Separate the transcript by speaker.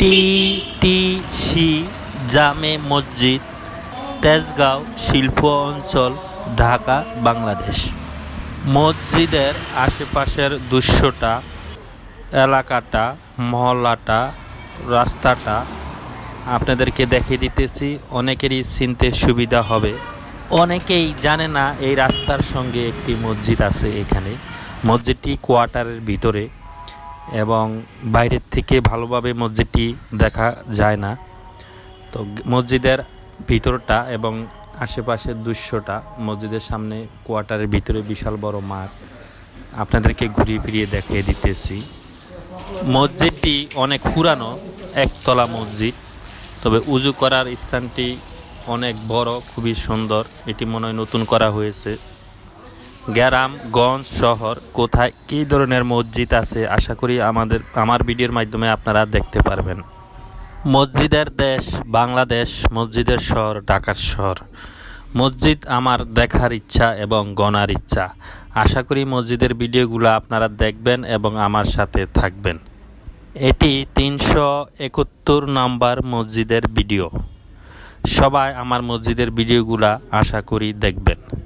Speaker 1: TTC জামে মসজিদ, তেজগাঁও শিল্প অঞ্চল, ঢাকা, বাংলাদেশ। মসজিদের আশেপাশের দৃশ্যটা, এলাকাটা, মহল্লাটা, রাস্তাটা আপনাদেরকে দেখিয়ে দিতেছি। অনেকেরই চিনতে সুবিধা হবে। অনেকেই জানে না এই রাস্তার সঙ্গে একটি মসজিদ আছে এখানে। মসজিদটি কোয়ার্টারের ভিতরে। এবং বাইরের থেকে ভালোভাবে মসজিদটি দেখা যায় না। তো মসজিদের ভিতরটা এবং আশেপাশের দৃশ্যটা মসজিদের সামনে কোয়ার্টারের ভিতরে বিশাল বড় মাঠ। আপনাদেরকে ঘুরিয়ে ফিরিয়ে দেখিয়ে দিতেছি। মসজিদটি অনেক পুরানো, একতলা মসজিদ। তবে উজু করার স্থানটি অনেক বড়, খুবই সুন্দর। এটি মনে হয় নতুন করা হয়েছে। গ্রাম গঞ্জ, শহর, কোথায় কী ধরনের মসজিদ আছে, আশা করি আমাদের, আমার ভিডিওর মাধ্যমে আপনারা দেখতে পারবেন। মসজিদের দেশ বাংলাদেশ, মসজিদের শহর ঢাকার শহর। মসজিদ আমার দেখার ইচ্ছা এবং গণার ইচ্ছা। আশা করি মসজিদের ভিডিওগুলো আপনারা দেখবেন এবং আমার সাথে থাকবেন। এটি তিনশো একাত্তর নম্বর মসজিদের ভিডিও। সবাই আমার মসজিদের ভিডিওগুলা আশা করি দেখবেন।